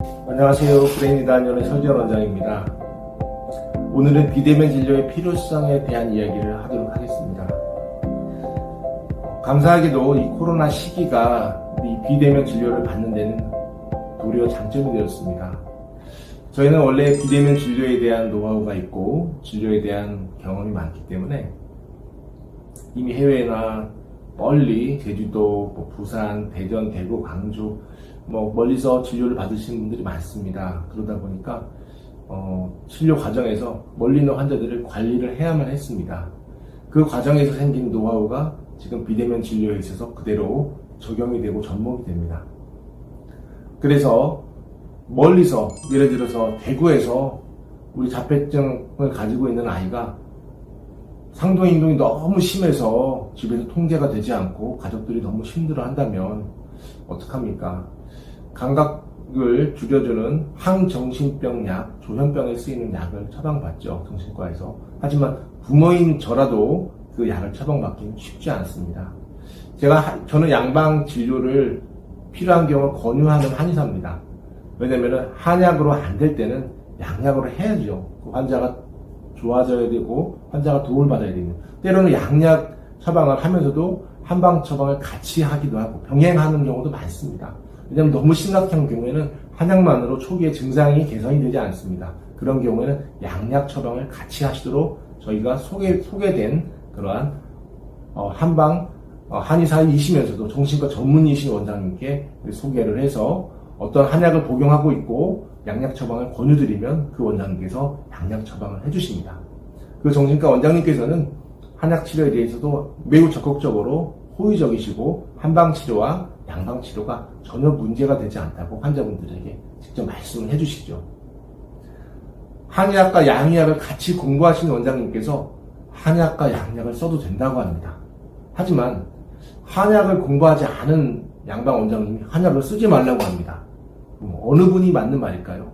안녕하세요. 브레인이다 한연의 설전 원장입니다. 오늘은 비대면 진료의 필요성에 대한 이야기를 하도록 하겠습니다. 감사하게도 이 코로나 시기가 이 비대면 진료를 받는 데는 도리어 장점이 되었습니다. 저희는 원래 비대면 진료에 대한 노하우가 있고 진료에 대한 경험이 많기 때문에 이미 해외나 멀리 제주도, 뭐 부산, 대전, 대구, 광주 뭐 멀리서 진료를 받으시는 분들이 많습니다. 그러다 보니까 어, 치료 과정에서 멀리 있는 환자들을 관리를 해야만 했습니다. 그 과정에서 생긴 노하우가 지금 비대면 진료에 있어서 그대로 적용이 되고 접목이 됩니다. 그래서 멀리서 예를 들어서 대구에서 우리 자폐증을 가지고 있는 아이가 상동 행동이 너무 심해서 집에서 통제가 되지 않고 가족들이 너무 힘들어 한다면 어떡합니까? 감각을 줄여주는 항정신병 약, 조현병에 쓰이는 약을 처방받죠, 정신과에서. 하지만 부모인 저라도 그 약을 처방받기는 쉽지 않습니다. 제가, 하- 저는 양방 진료를 필요한 경우 권유하는 한의사입니다. 왜냐면은 한약으로 안 될 때는 양약으로 해야죠. 그 환자가 좋아져야 되고 환자가 도움을 받아야 됩니다. 때로는 양약 처방을 하면서도 한방 처방을 같이 하기도 하고 병행하는 경우도 많습니다. 왜냐하면 너무 심각한 경우에는 한약만으로 초기에 증상이 개선이 되지 않습니다. 그런 경우에는 양약 처방을 같이 하시도록 저희가 소개, 소개된 그러한 어, 한방 어, 한의사이시면서도 정신과 전문의이신 원장님께 소개를 해서 어떤 한약을 복용하고 있고 양약 처방을 권유드리면 그 원장님께서 양약 처방을 해주십니다. 그 정신과 원장님께서는 한약 치료에 대해서도 매우 적극적으로 호의적이시고 한방 치료와 양방 치료가 전혀 문제가 되지 않다고 환자분들에게 직접 말씀을 해주시죠. 한의학과 양의학을 같이 공부하시는 원장님께서 한약과 양약을 써도 된다고 합니다. 하지만 한약을 공부하지 않은 양방 원장님이 한약을 쓰지 말라고 합니다. 뭐 어느 분이 맞는 말일까요?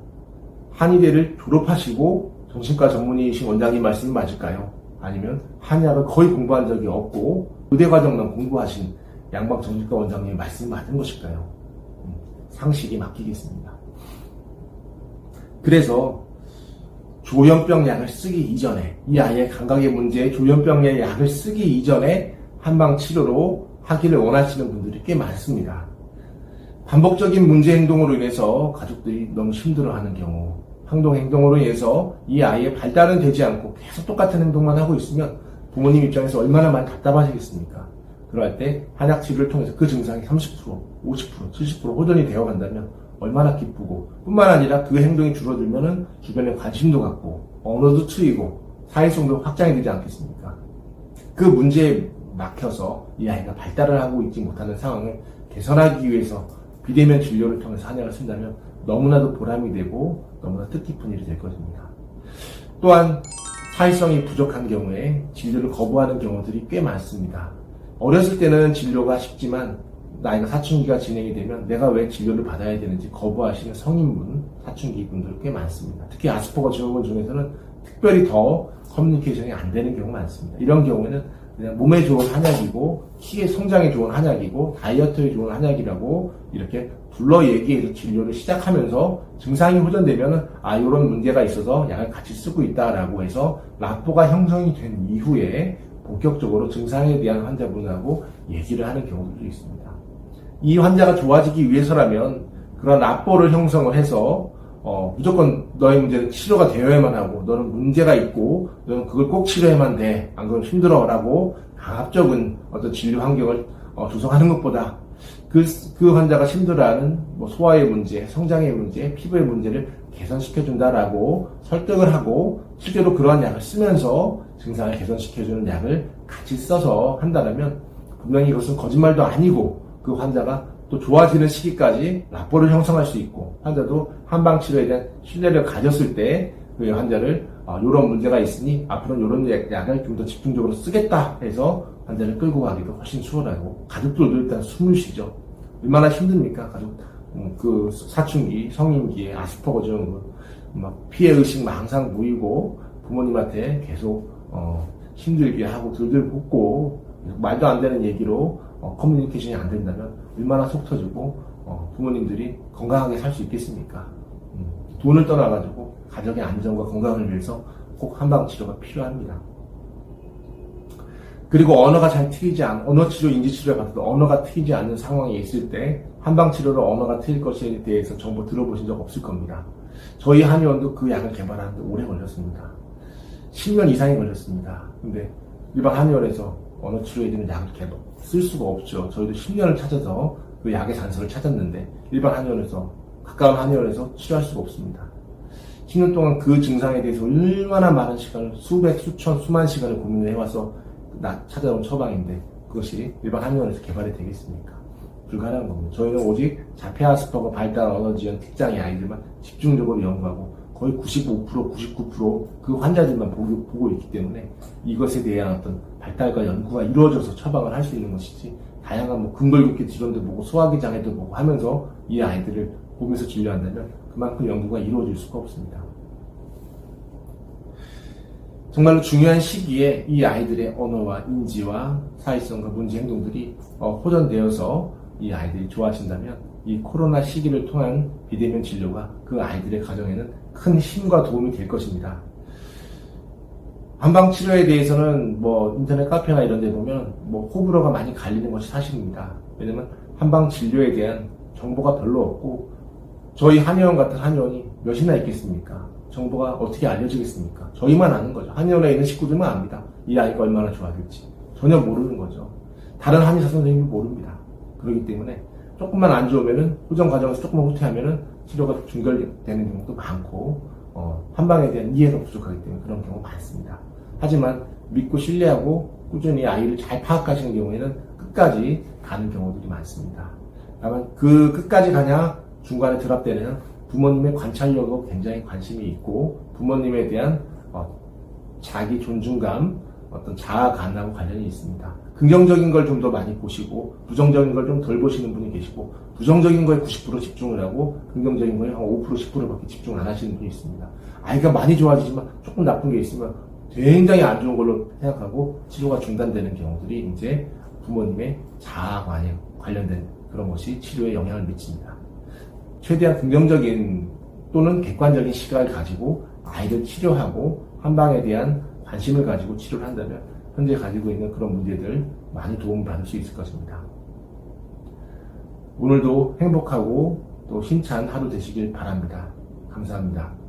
한의대를 졸업하시고 정신과 전문의이신 원장님 말씀이 맞을까요? 아니면 한의학을 거의 공부한 적이 없고 의대 과정만 공부하신 양방 정신과 원장님의 말씀이 맞은 것일까요? 음, 상식이 맡기겠습니다. 그래서 조현병 약을 쓰기 이전에 이 아이의 감각의 문제에 조현병의 약을 쓰기 이전에 한방 치료로 하기를 원하시는 분들이 꽤 많습니다. 반복적인 문제 행동으로 인해서 가족들이 너무 힘들어하는 경우, 행동 행동으로 인해서 이 아이의 발달은 되지 않고 계속 똑같은 행동만 하고 있으면 부모님 입장에서 얼마나 많이 답답하시겠습니까? 그럴 때 한약 치료를 통해서 그 증상이 30%, 50%, 70% 호전이 되어 간다면 얼마나 기쁘고 뿐만 아니라 그 행동이 줄어들면은 주변에 관심도 갖고 언어도 트이고 사회성도 확장이 되지 않겠습니까? 그 문제에 막혀서 이 아이가 발달을 하고 있지 못하는 상황을 개선하기 위해서 비대면 진료를 통해서 한약을 쓴다면 너무나도 보람이 되고 너무나 뜻깊은 일이 될 것입니다. 또한 사회성이 부족한 경우에 진료를 거부하는 경우들이 꽤 많습니다. 어렸을 때는 진료가 쉽지만 나이가 사춘기가 진행이 되면 내가 왜 진료를 받아야 되는지 거부하시는 성인분, 사춘기 분들 꽤 많습니다. 특히 아스퍼거 증후군 중에서는 특별히 더 커뮤니케이션이 안 되는 경우가 많습니다. 이런 경우에는 그냥 몸에 좋은 한약이고 키의 성장에 좋은 한약이고 다이어트에 좋은 한약이라고 이렇게 불러 얘기해서 진료를 시작하면서 증상이 호전되면은 아 이런 문제가 있어서 약을 같이 쓰고 있다라고 해서 라포가 형성이 된 이후에 본격적으로 증상에 대한 환자분하고 얘기를 하는 경우도 있습니다. 이 환자가 좋아지기 위해서라면 그런 라포를 형성을 해서 어, 무조건 너의 문제는 치료가 되어야만 하고, 너는 문제가 있고, 너는 그걸 꼭 치료해야만 돼. 안 그러면 힘들어. 라고 강압적인 어떤 진료 환경을 어, 조성하는 것보다 그, 그 환자가 힘들어하는 뭐 소화의 문제, 성장의 문제, 피부의 문제를 개선시켜준다라고 설득을 하고, 실제로 그러한 약을 쓰면서 증상을 개선시켜주는 약을 같이 써서 한다면, 분명히 이것은 거짓말도 아니고, 그 환자가 또 좋아지는 시기까지 라포를 형성할 수 있고 환자도 한방 치료에 대한 신뢰를 가졌을 때 그 환자를 이런 문제가 있으니 앞으로는 이런 약을 좀 더 집중적으로 쓰겠다 해서 환자를 끌고 가기도 훨씬 수월하고 가족들도 일단 숨을 쉬죠. 얼마나 힘듭니까 가족 음, 그 사춘기 성인기에 아스퍼거 증후군 막 피해 의식 망상 보이고 부모님한테 계속 어, 힘들게 하고 들들 볶고 말도 안 되는 얘기로 어, 커뮤니케이션이 안 된다면 얼마나 속 터지고 어, 부모님들이 건강하게 살 수 있겠습니까? 음, 돈을 떠나가지고 가정의 안정과 건강을 위해서 꼭 한방 치료가 필요합니다. 그리고 언어가 잘 트이지 않, 언어 치료, 인지 치료를 받아도 언어가 트이지 않는 상황에 있을 때 한방 치료로 언어가 트일 것에 대해서 정보 들어보신 적 없을 겁니다. 저희 한의원도 그 약을 개발하는데 오래 걸렸습니다. 10년 이상이 걸렸습니다. 근데 일반 한의원에서 언어 치료에 되는 약을 개발, 쓸 수가 없죠. 저희도 10년을 찾아서 그 약의 단서를 찾았는데 일반 한의원에서 가까운 한의원에서 치료할 수가 없습니다. 10년 동안 그 증상에 대해서 얼마나 많은 시간을 수백, 수천, 수만 시간을 고민을 해와서 나 찾아온 처방인데 그것이 일반 한의원에서 개발이 되겠습니까? 불가능한 겁니다. 저희는 오직 자폐아스퍼거 발달 언어 지연 특장의 아이들만 집중적으로 연구하고 거의 95% 99%그 환자들만 보고, 보고 있기 때문에 이것에 대한 어떤 발달과 연구가 이루어져서 처방을 할 수 있는 것이지 다양한 뭐 근골격계 질환도 보고 소화기 장애도 보고 하면서 이 아이들을 보면서 진료한다면 그만큼 연구가 이루어질 수가 없습니다. 정말로 중요한 시기에 이 아이들의 언어와 인지와 사회성과 문제 행동들이 어, 호전되어서 이 아이들이 좋아하신다면 이 코로나 시기를 통한 비대면 진료가 그 아이들의 가정에는 큰 힘과 도움이 될 것입니다. 한방 치료에 대해서는 뭐 인터넷 카페나 이런 데 보면 뭐 호불호가 많이 갈리는 것이 사실입니다. 왜냐면 한방 진료에 대한 정보가 별로 없고 저희 한의원 같은 한의원이 몇이나 있겠습니까? 정보가 어떻게 알려지겠습니까? 저희만 아는 거죠. 한의원에 있는 식구들만 압니다. 이 아이가 얼마나 좋아질지. 전혀 모르는 거죠. 다른 한의사 선생님이 모릅니다. 그렇기 때문에 조금만 안 좋으면은 후정 과정에서 조금만 후퇴하면은 치료가 중결되는 경우도 많고 어, 한방에 대한 이해가 부족하기 때문에 그런 경우 많습니다. 하지만 믿고 신뢰하고 꾸준히 아이를 잘 파악하시는 경우에는 끝까지 가는 경우들이 많습니다. 다만 그 끝까지 가냐 중간에 드랍되는 부모님의 관찰력도 굉장히 관심이 있고 부모님에 대한 어, 자기 존중감, 어떤 자아 감하고 관련이 있습니다. 긍정적인 걸 좀 더 많이 보시고 부정적인 걸 좀 덜 보시는 분이 계시고 부정적인 거에 90% 집중을 하고 긍정적인 거에 한 5% 10%밖에 집중을 안 하시는 분이 있습니다. 아이가 많이 좋아지지만 조금 나쁜 게 있으면 굉장히 안 좋은 걸로 생각하고 치료가 중단되는 경우들이 이제 부모님의 자아관에 관련된 그런 것이 치료에 영향을 미칩니다. 최대한 긍정적인 또는 객관적인 시각을 가지고 아이를 치료하고 한방에 대한 관심을 가지고 치료를 한다면 현재 가지고 있는 그런 문제들 많이 도움을 받을 수 있을 것입니다. 오늘도 행복하고 또 힘찬 하루 되시길 바랍니다. 감사합니다.